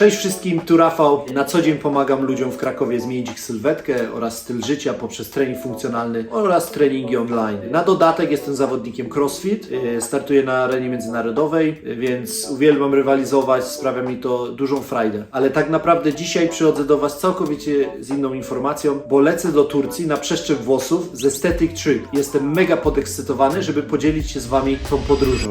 Cześć wszystkim, tu Rafał. Na co dzień pomagam ludziom w Krakowie zmienić ich sylwetkę oraz styl życia poprzez trening funkcjonalny oraz treningi online. Na dodatek jestem zawodnikiem CrossFit, yy, startuję na arenie międzynarodowej, yy, więc uwielbiam rywalizować, sprawia mi to dużą frajdę. Ale tak naprawdę dzisiaj przychodzę do Was całkowicie z inną informacją, bo lecę do Turcji na przeszczep włosów z Aesthetic Trip. Jestem mega podekscytowany, żeby podzielić się z Wami tą podróżą.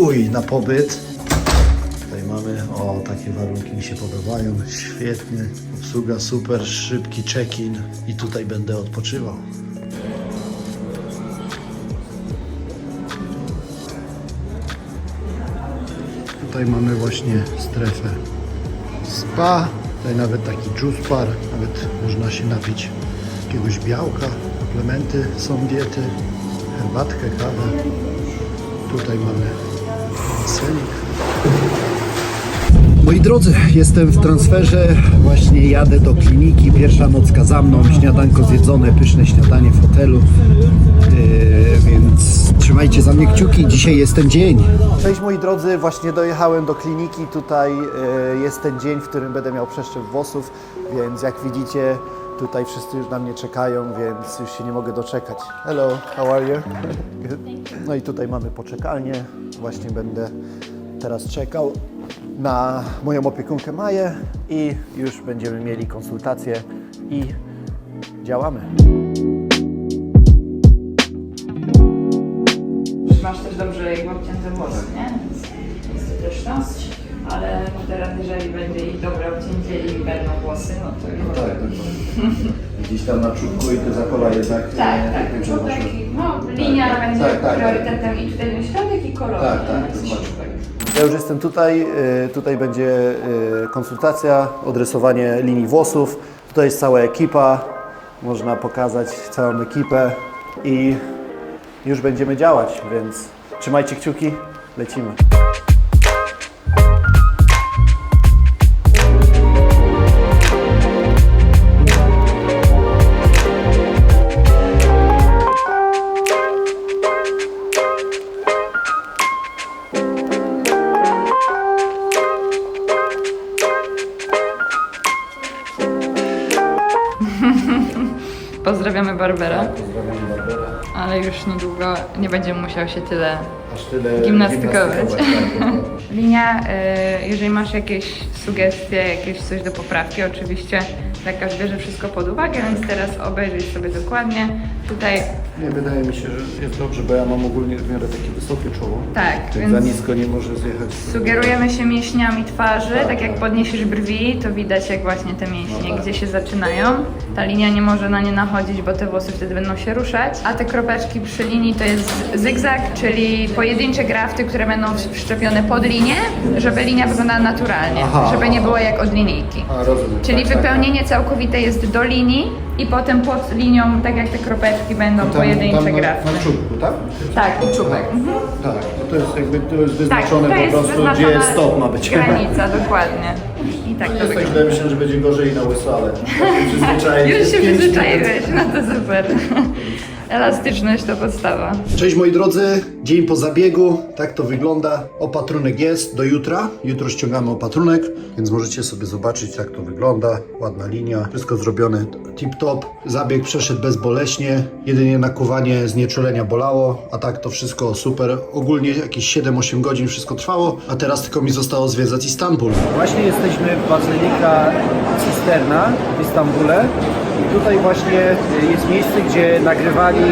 Pokój na pobyt. Tutaj mamy, o takie warunki mi się podobają, świetnie. Obsługa super, szybki check-in i tutaj będę odpoczywał. Tutaj mamy właśnie strefę spa, tutaj nawet taki juice bar, nawet można się napić jakiegoś białka, suplementy są diety, herbatkę, kawę. Tutaj mamy. Moi drodzy, jestem w transferze, właśnie jadę do kliniki, pierwsza nocka za mną, śniadanko zjedzone, pyszne śniadanie w hotelu, Yy, więc trzymajcie za mnie kciuki, dzisiaj jest ten dzień. Cześć moi drodzy, właśnie dojechałem do kliniki, tutaj yy, jest ten dzień, w którym będę miał przeszczep włosów, więc jak widzicie, tutaj wszyscy już na mnie czekają, więc już się nie mogę doczekać. Hello, how are you? No i tutaj mamy poczekalnię, właśnie będę teraz czekał na moją opiekunkę Maję i już będziemy mieli konsultację i działamy. Masz też dobrze jakby obcięte włosy, nie? Więc jest to też. Ale teraz jeżeli będzie ich dobre obcięcie i będą włosy, no to już... Tak, Gdzieś tam na czubku i te zakola jednak Tak, nie- tak, czubek, no linia Tak, będzie tak, tak, priorytetem i tutaj ten środek i kolor. Tak, tak, dokładnie. Ja już jestem tutaj, y, tutaj będzie y, konsultacja, odrysowanie linii włosów. Tutaj jest cała ekipa, można pokazać całą ekipę i już będziemy działać, więc trzymajcie kciuki, lecimy. Pozdrawiamy Barbera, Pozdrawiam Barbera. ale już niedługo nie będzie musiał się tyle Aż tyle Gimnastykować. tak, Linia, y, jeżeli masz jakieś sugestie, jakieś coś do poprawki, oczywiście lekarz bierze wszystko pod uwagę, więc teraz obejrzyj sobie dokładnie. Tutaj Nie, wydaje mi się, że jest dobrze, bo ja mam ogólnie w miarę takie wysokie czoło. tak, Więc za nisko nie może zjechać. sugerujemy się mięśniami twarzy, Tak, tak jak tak. podniesiesz brwi, to widać jak właśnie te mięśnie, No tak. gdzie się zaczynają. Ta linia nie może na nie nachodzić, bo te włosy wtedy będą się ruszać. A te kropeczki przy linii to jest zygzak, czyli pojedyncze grafty, które będą wszczepione pod linię, żeby linia wyglądała naturalnie, Aha. żeby nie było jak od linijki. A, rozumiem. Czyli tak, tak, wypełnienie całkowite jest do linii i potem pod linią, tak jak te kropeczki będą Tam- pojedyncze tam na, grafty. na czubku, tak? Tak, i czubek. Mhm. Tak, no to jest jakby to jest Tak, wyznaczone to po jest prostu, wyznaczona gdzie stop ma być. Granica, dokładnie. I tak to Jest tak wygląda. źle, myślę, że będzie gorzej na łyso, ale przyzwyczaić. Już się Pięć przyzwyczaiłeś, no to super. Elastyczność to podstawa. Cześć moi drodzy, dzień po zabiegu, tak to wygląda. Opatrunek jest do jutra. Jutro ściągamy opatrunek, więc możecie sobie zobaczyć jak to wygląda. Ładna linia, wszystko zrobione tip-top. Zabieg przeszedł bezboleśnie, jedynie nakuwanie znieczulenia bolało, a tak to wszystko super. Ogólnie jakieś 7-8 godzin wszystko trwało, a teraz tylko mi zostało zwiedzać Istanbul. Właśnie jesteśmy w Bazylika Cisterna w Istambule i tutaj właśnie y, jest miejsce, gdzie nagrywali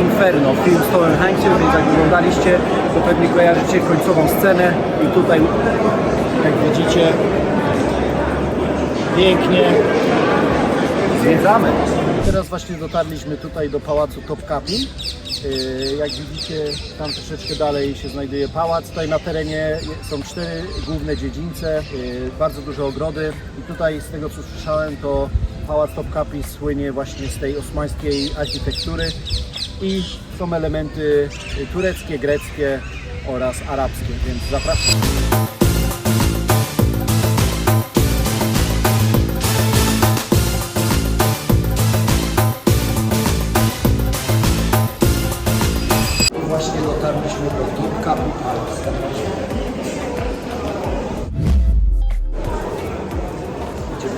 Inferno, film z Tomem Hanksem, więc jak oglądaliście, to pewnie kojarzycie końcową scenę i tutaj, jak widzicie, pięknie zwiedzamy. Teraz właśnie dotarliśmy tutaj do pałacu Topkapi Yy, Jak widzicie, tam troszeczkę dalej się znajduje pałac. Tutaj na terenie są cztery główne dziedzińce, yy, bardzo duże ogrody. I tutaj z tego co słyszałem, to pałac Topkapi słynie właśnie z tej osmańskiej architektury i są elementy tureckie, greckie oraz arabskie, więc zapraszam.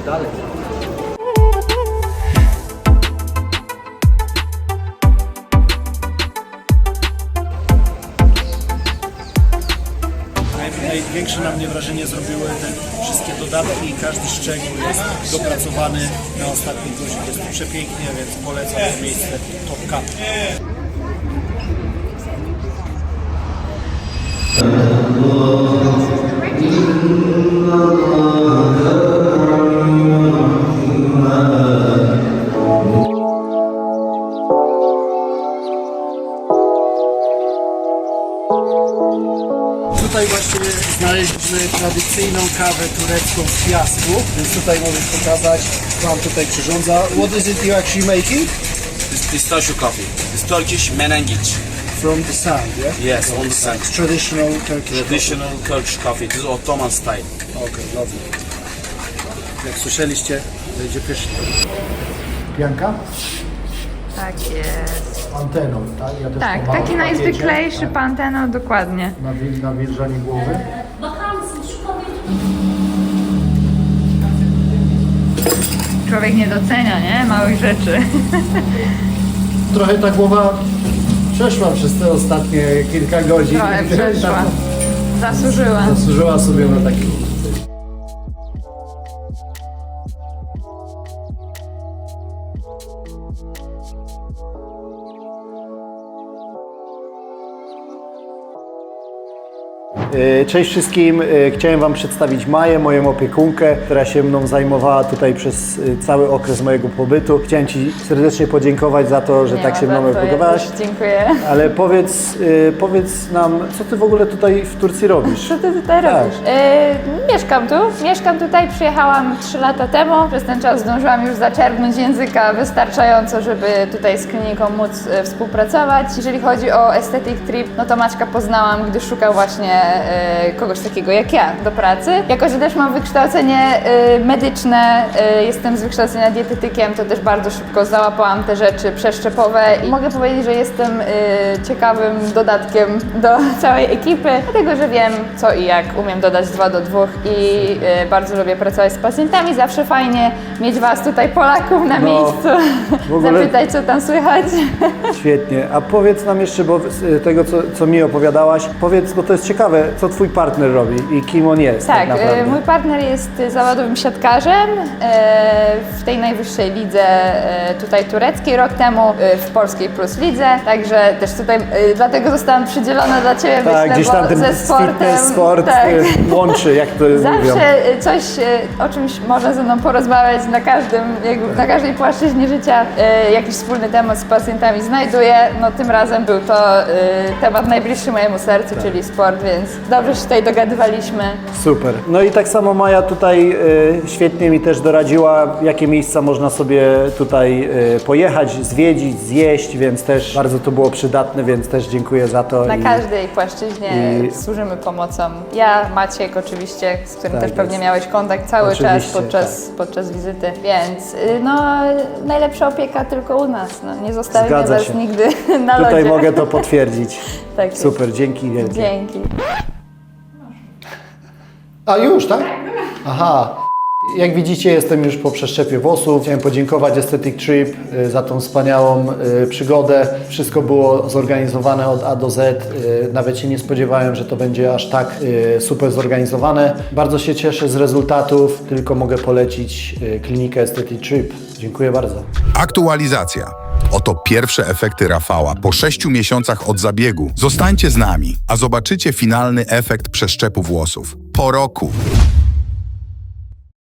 Dalej. Naj- Największe na mnie wrażenie zrobiły te wszystkie dodatki i każdy szczegół jest dopracowany na ostatni guzik. Jest to przepięknie, więc polecam to miejsce Top Cup. Tutaj właśnie znaleźliśmy tradycyjną kawę turecką z piasku, więc tutaj mogę pokazać, Wam tutaj przyrządza. What is it you actually making? It's pistachio coffee. It's Turkish menengic. From the sand, yeah? Yes, on the side. Traditional Turkish Traditional Turkish coffee. This is Ottoman style. Okay, lovely. Jak słyszeliście, będzie pysznie. Pianka? Tak jest. Anteną, tak? Ja też Tak, mam taki w pakiecie. najzwyklejszy panteno, dokładnie. Na, wil- na wilżanie głowy. Człowiek nie docenia, nie? Małych rzeczy. Trochę ta głowa przeszła przez te ostatnie kilka godzin. Trochę przeszła. Zasłużyła. Zasłużyła sobie na taki Thank you. Cześć wszystkim. E, Chciałem Wam przedstawić Maję, moją opiekunkę, która się mną zajmowała tutaj przez e, cały okres mojego pobytu. Chciałem Ci serdecznie podziękować za to, że Nie tak się mną opiekowałaś. Dziękuję. Ale powiedz, e, powiedz nam, co Ty w ogóle tutaj w Turcji robisz? Co ty tutaj Tak. robisz? Yy, mieszkam tu. Mieszkam tutaj, przyjechałam 3 lata temu. Przez ten czas zdążyłam już zaczerpnąć języka wystarczająco, żeby tutaj z kliniką móc e, współpracować. Jeżeli chodzi o Aesthetic Trip, no to Maćka poznałam, gdy szukał właśnie e, kogoś takiego jak ja do pracy. Jako, że też mam wykształcenie e, medyczne, e, jestem z wykształcenia dietetykiem, to też bardzo szybko załapałam te rzeczy przeszczepowe i mogę powiedzieć, że jestem e, ciekawym dodatkiem do całej ekipy, dlatego że wiem co i jak, umiem dodać dwa do dwóch i e, bardzo lubię pracować z pacjentami. Zawsze fajnie mieć Was tutaj Polaków na No, miejscu, ogóle- zapytać co tam słychać. Świetnie. A powiedz nam jeszcze, bo tego, co, co mi opowiadałaś, powiedz, bo to jest ciekawe, co twój partner robi i kim on jest tak, Tak, naprawdę. e, mój partner jest zawodowym siatkarzem e, w tej najwyższej lidze e, tutaj tureckiej rok temu w polskiej plus lidze, także też tutaj dlatego zostałam przydzielona dla Ciebie, tak, myślę, gdzieś tam ten ze sportem. sport tak. łączy, jak to mówią. Zawsze e, coś, o czymś można ze mną porozmawiać na każdym, jakby, na każdej płaszczyźnie życia, jakiś wspólny temat z pacjentami znajduję. No tym razem był to temat najbliższy mojemu sercu, czyli sport, więc dobrze się tutaj dogadywaliśmy. Super. No i tak samo Maja tutaj y, świetnie mi też doradziła, jakie miejsca można sobie tutaj y, pojechać, zwiedzić, zjeść, więc też bardzo to było przydatne, więc też dziękuję za to. Na i- każdej płaszczyźnie i- służymy pomocą. Ja, Maciek oczywiście, z którym Tak też pewnie jest. miałeś kontakt cały Oczywiście, czas podczas, podczas wizyty, więc y, no najlepsza opieka tylko u nas. No, nie zostawimy Zgadza Was się. nigdy na Tutaj lodzie. mogę to potwierdzić. Tak jest. Super, dzięki wielkie. Dzięki. A już, tak? Aha. Jak widzicie, jestem już po przeszczepie włosów. Chciałem podziękować Aesthetic Trip y, za tą wspaniałą y, przygodę. Wszystko było zorganizowane od A do Z. Y, Nawet się nie spodziewałem, że to będzie aż tak super zorganizowane. Bardzo się cieszę z rezultatów. Tylko mogę polecić klinikę Aesthetic Trip. Dziękuję bardzo. Aktualizacja. Oto pierwsze efekty Rafała po 6 miesiącach od zabiegu. Zostańcie z nami, a zobaczycie finalny efekt przeszczepu włosów. Po roku